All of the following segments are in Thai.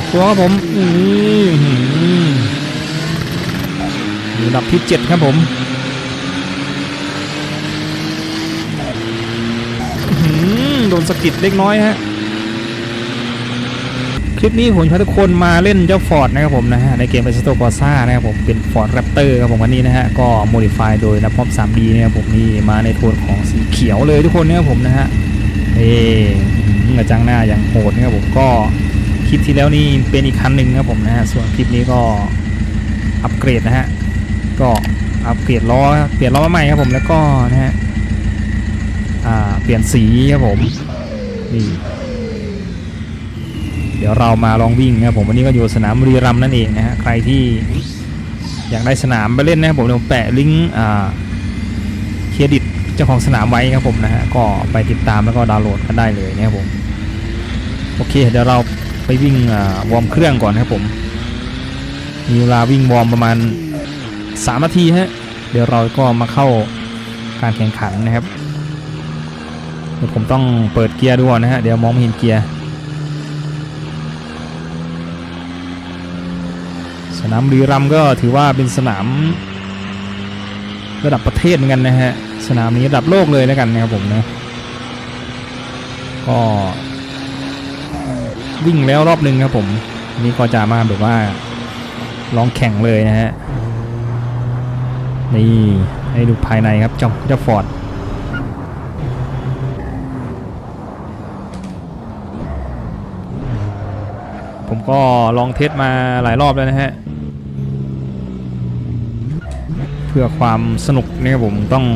อกตัวครับผมอือหืออยู่อันดับที่7ครับผมอื้อหือโดนสกิดเล็กน้อยฮะคลิปนี้ผมจะพาทุกคนมาเล่นเจ้าฟอร์ดนะครับผมนะฮะในเกม p ป s โต c o r s a นะครับผมเป็น Ford Raptor ครับผมวันนี้นะฮะก็ modify โดยนับพร้อม 3D นะครับผมนี่มาในโทนของสีเขียวเลยทุกคนนะครับผมนะฮะเอ๊ะจังหน้าอย่างโหดนะครับผมก็ คลิปที่แล้วนี่เป็นอีกคันหนึ่งนะครับผมนะฮะส่วนคลิปนี้ก็อัปเกรดนะฮะก็อัปเกรดล้อเปลี่ยนล้อมาใหม่ครับผมแล้วก็นะฮะอ่าเปลี่ยนสีครับผมนี่เดี๋ยวเรามาลองวิ่งนะครับผมวันนี้ก็อยู่สนามบุรีรัมย์นั่นเองนะฮะใครที่อยากได้สนามไปเล่นนะครับผมเดี๋ยวแปะลิงก์อ่าเครดิตเจ้าของสนามไว้ครับผมนะฮะก็ไปติดตามแล้วก็ดาวน์โหลดกันได้เลยนะครับผมโอเคเดี๋ยวเรา ไปวิ่งวอร์มเครื่องก่อนครับผมมีเวลาวิ่งวอร์มประมาณ 3 นาทีฮะเดี๋ยวเราก็มาเข้าการแข่งขันนะครับเดี๋ยวผมต้องเปิดเกียร์ดูก่อนะฮะเดี๋ยวมองไม่เห็นเกียร์สนามรีรัมก็ถือว่าเป็นสนามระดับประเทศเหมือนกันนะฮะสนามนี้ระดับโลกเลยแล้วกันนะครับผมนะก็ วิ่งแล้วรอบหนึ่งครับผมนนี่ก็จะมาแบบว่าลองแข่งเลยนะฮะ นี่ให้ดูภายในครับเจ้าเจ้าฟอร์ดผมก็ลองเทสมาหลายรอบแล้วนะฮะ เพื่อความสนุกนะครับผมต้อง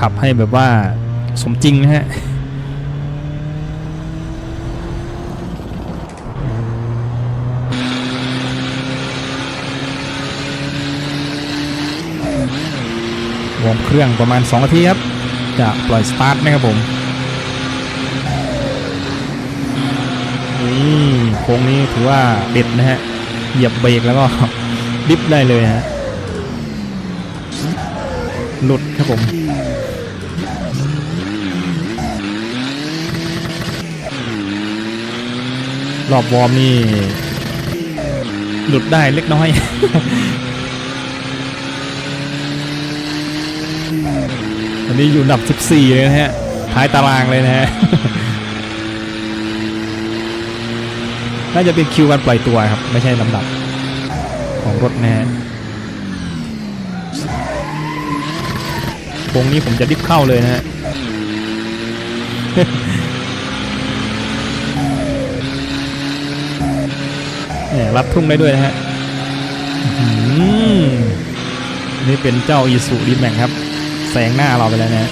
ขับให้แบบว่าสมจริงนะฮะ วอร์มเครื่องประมาณ2นาทีครับ จะปล่อยสตาร์ทนะครับผมนี่โค้งนี้ถือว่าเด็ดนะฮะ เหยียบเบรกแล้วก็ดิฟได้เลยฮะ หลุดครับผมรอบวอร์มนี่ หลุดได้เล็กน้อย นี้อยู่อันดับ 14เลยนะฮะท้ายตารางเลยนะฮะน่าจะเป็นคิวการปล่อยตัวครับ ไม่ใช่ลำดับของรถนะฮะโค้งนี้ผมจะดิฟเข้าเลยนะฮะเนี่ยรับทุ่งได้ด้วยนะฮะนี่เป็นเจ้าอีสุดีแม็กครับ แซงหน้าเราไปแล้วนะ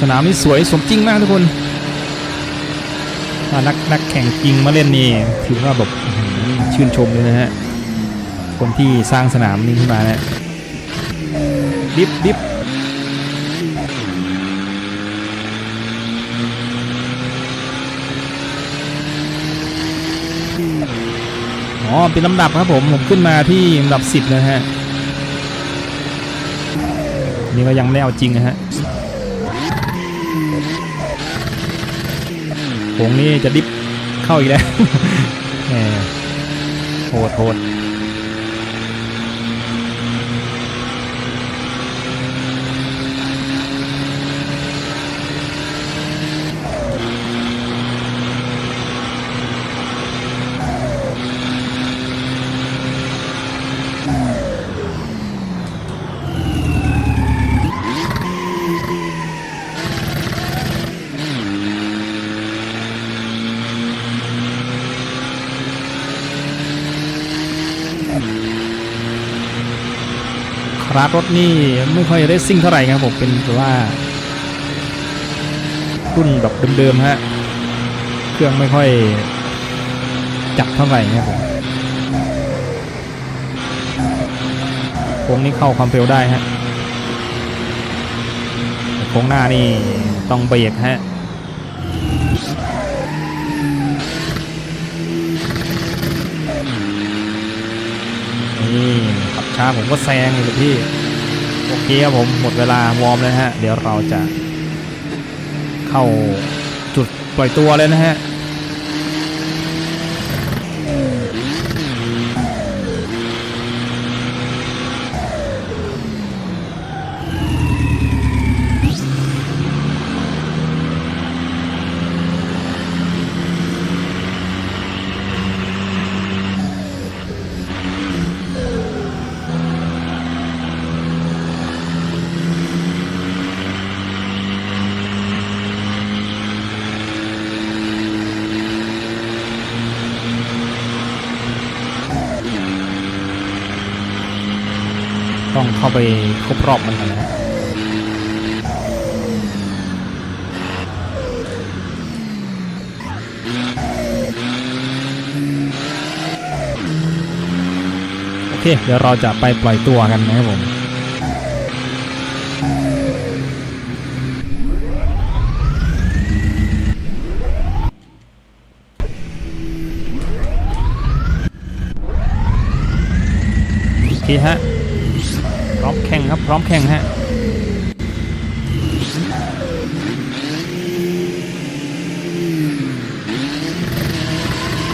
สนามนี้สวยสมจริงมากทุกคนนักนักแข่งจริงมาเล่นนี่ถือว่าแบบชื่นชมเลยนะฮะ คนที่สร้างสนามนี้ขึ้นมาเนะดิฟดิฟ อ๋อเป็นลำดับครับผมผมขึ้นมาที่ลำดับสิบนะฮะนี่ก็ยังไม่เอาจริงนะฮะผงนี้จะดิฟเข้าอีกแล้วโหดโหด ราฟรถนี่ไม่ค่อยเรซซิ่งเท่าไหร่ครับผมเป็นแบบว่ารุ่นแบบเดิมๆฮะเครื่องไม่ค่อยจับเท่าไหร่ครับผมโค้งนี้เข้าความเร็วได้ฮะโค้งหน้านี่ต้องเบรกฮะ นี่ขับ ช้าผมก็แซงเลยพี่โอเคครับผมหมดเวลาวอร์มแล้วฮะ เดี๋ยวเราจะเข้าเข้าจุดปล่อยตัวเลยนะฮะ ต้องเข้าไปครบรอบมันกันนะโอเค เดี๋ยวเราจะไปปล่อยตัวกันนะครับผมโอเคฮะ ร้อมแข่งครับ พร้อมแข่งฮะ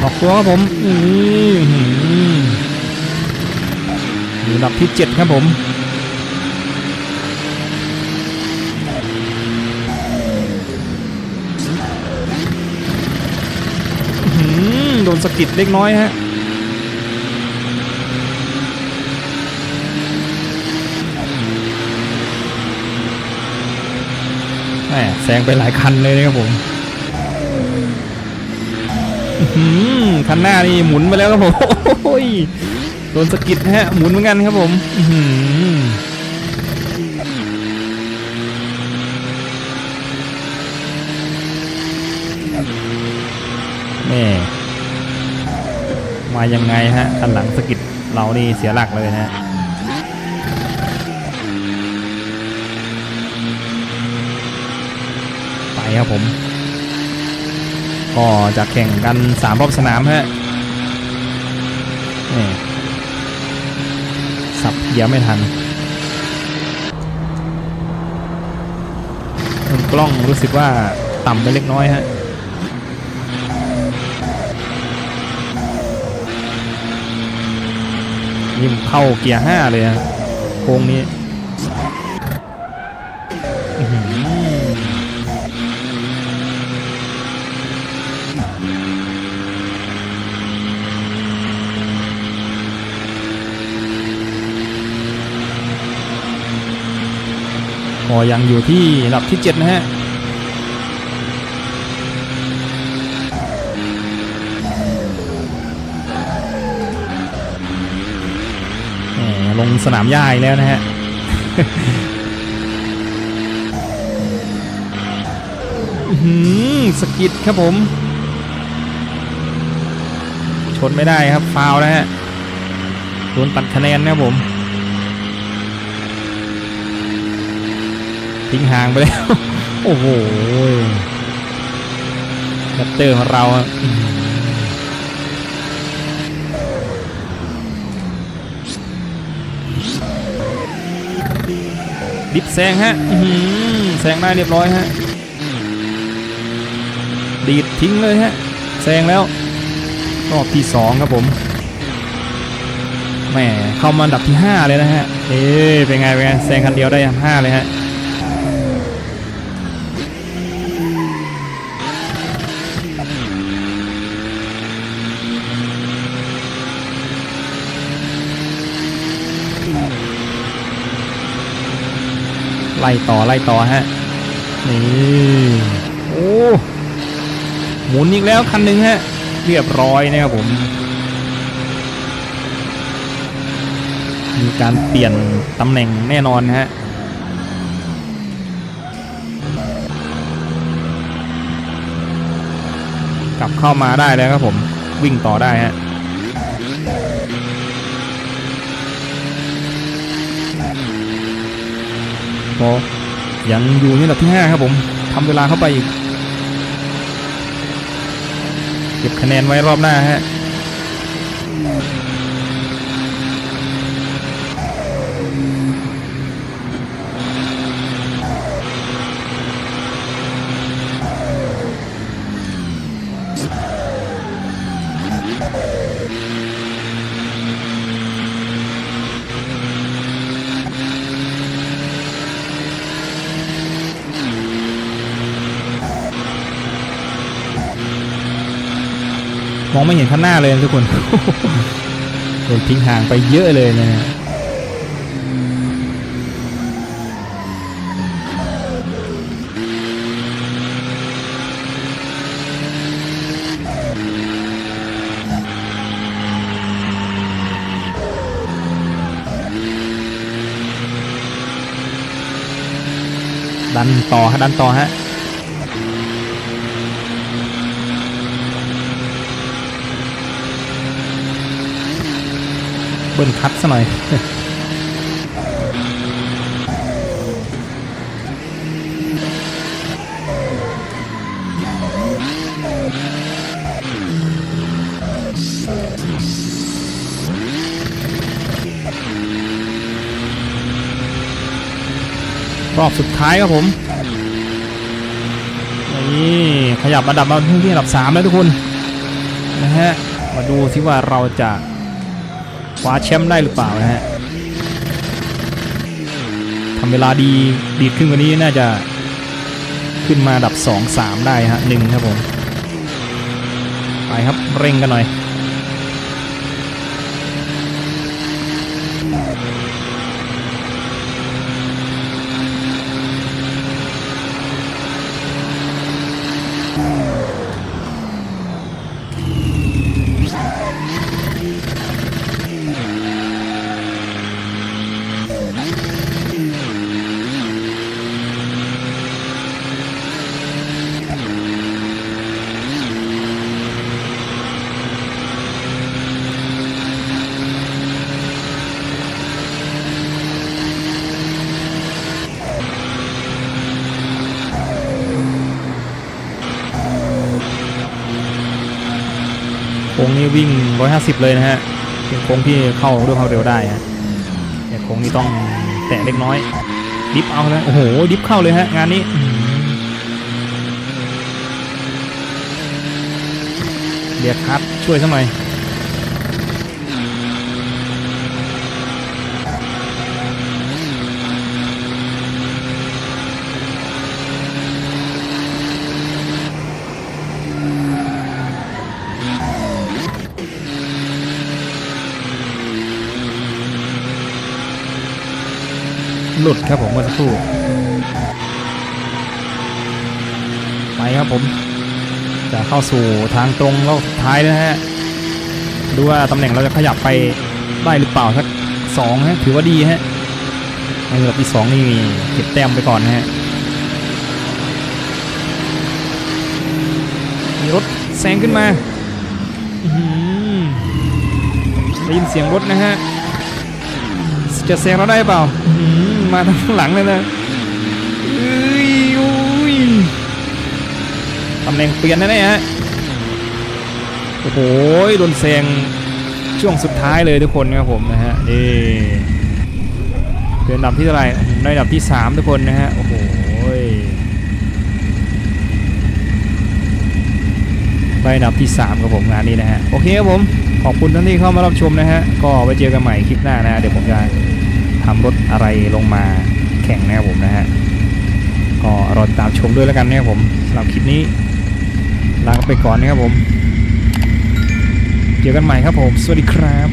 ออกตัวครับผมอือหือยู่อันดับที่ 7 ครับผมอื้อหือโดนสะกิดเล็กน้อยฮะ แหมแซ งไปหลายคันเลยนะครับผมคันหน้านี่หมุนไปแล้วครับผมโอ้ยโดนสกิดฮะ หมุนเหมือนกันครับผมอื้อหือแม่มายังไงฮะคันหลังสกิดเรานี่เสียหลักเลยนะ ฮะครับผม ก็จะแข่งกันสามรอบสนามฮะนี่สับเกียไม่ทัน กล้องรู้สึกว่าต่ำไปเล็กน้อยฮะนี่ผมเข้าเกียร์ห้าเลยฮะโค้งนี้ ก็ยังอยู่ที่ระดับที่ 7 นะฮะลงสนามหญ้าอีกแล้วนะฮะหือสกิดครับผม ชนไม่ได้ครับฟาวนะฮะโดนตัดคะแนนนะครับผม ทิ้งห่างไปแล้ว โอ้โหแรปเตอร์ของเราอะอื้อหือดิฟแซงฮะอื้อหือแซงได้เรียบร้อยฮะ ดีดทิ้งเลยฮะ แซงแล้ว รอบที่สองครับผม แหมเข้ามาอันดับที่ 5 เลยนะฮะ เอ๊ะเป็นไงเป็นไงแซงคันเดียวได้ห้าเลยฮะ ไล่ต่อไล่ต่อฮะนี่โอ้หมุนอีกแล้วคันหนึ่งฮะเรียบร้อยนะครับผมมีการเปลี่ยนตำแหน่งแน่นอนฮะกลับเข้ามาได้แล้วครับผมวิ่งต่อได้ฮะ พอยังอยู่ในอันดับที่ 5 ครับผมทำเวลาเข้าไปอีกเก็บคะแนนไว้รอบหน้าฮะ มองไม่เห็นข้างหน้าเลยนะทุกคนโดนทิ้งห่างไปเยอะเลยนะฮะดันต่อฮะดันต่อฮะ บิ้ลคัดซะหน่อยรอบสุดท้ายครับผม นี่ขยับอันดับมาที่อันดับ3แล้วทุกคนนะฮะ มาดูสิว่าเราจะ คว้าแชมป์ได้หรือเปล่านะฮะทำเวลาดีดีขึ้นกว่านี้น่าจะขึ้นมาอันดับ 2 3 ได้ฮะหนึ่งครับผม ไปครับเร่งกันหน่อย นี่วิ่ง 150 เลยนะฮะเป็นโค้งที่เข้าด้วยความเร็วได้ฮะแต่โค้งนี้ต้องแตะเล็กน้อย ดิฟเอาแล้วโอ้โห ดิฟเข้าเลยฮะ งานนี้เบียร์คัทช่วยสักหน่อย หลุดครับผมเมื่อสักครู่ไปครับผม จะเข้าสู่ทางตรงรอบท้ายแล้วนะฮะดูว่าตำแหน่งเราจะขยับไปได้หรือเปล่าสักสองฮะถือว่าดีฮะในระดับที่สองนี่เก็บแต้มไปก่อนนะฮะมีรถแซงขึ้นมาได้ยินเสียงรถนะฮะจะแซงเราได้เปล่า มาทางหลังเลยนะเอ้ยอุ้ยตำแหน่งเปลี่ยนแน่ๆฮะโอ้โหโดนแซงช่วงสุดท้ายเลยทุกคนครับผมนะฮะนี่เป็นอันดับที่เท่าไหร่ในอันดับที่ 3 ทุกคนนะฮะโอ้โหได้อันดับที่ 3 ครับผมงานนี้นะฮะ โอเคครับผม ขอบคุณท่านที่เข้ามารับชมนะฮะ ก็ไว้เจอกันใหม่คลิปหน้านะฮะ เดี๋ยวผมจะ ทำรถอะไรลงมาแข่งนะครับผมนะฮะก็รอติดตามชมด้วยแล้วกันนะครับผมสำหรับคลิปนี้ลาไปก่อนนะครับผม เจอกันใหม่ครับผม สวัสดีครับ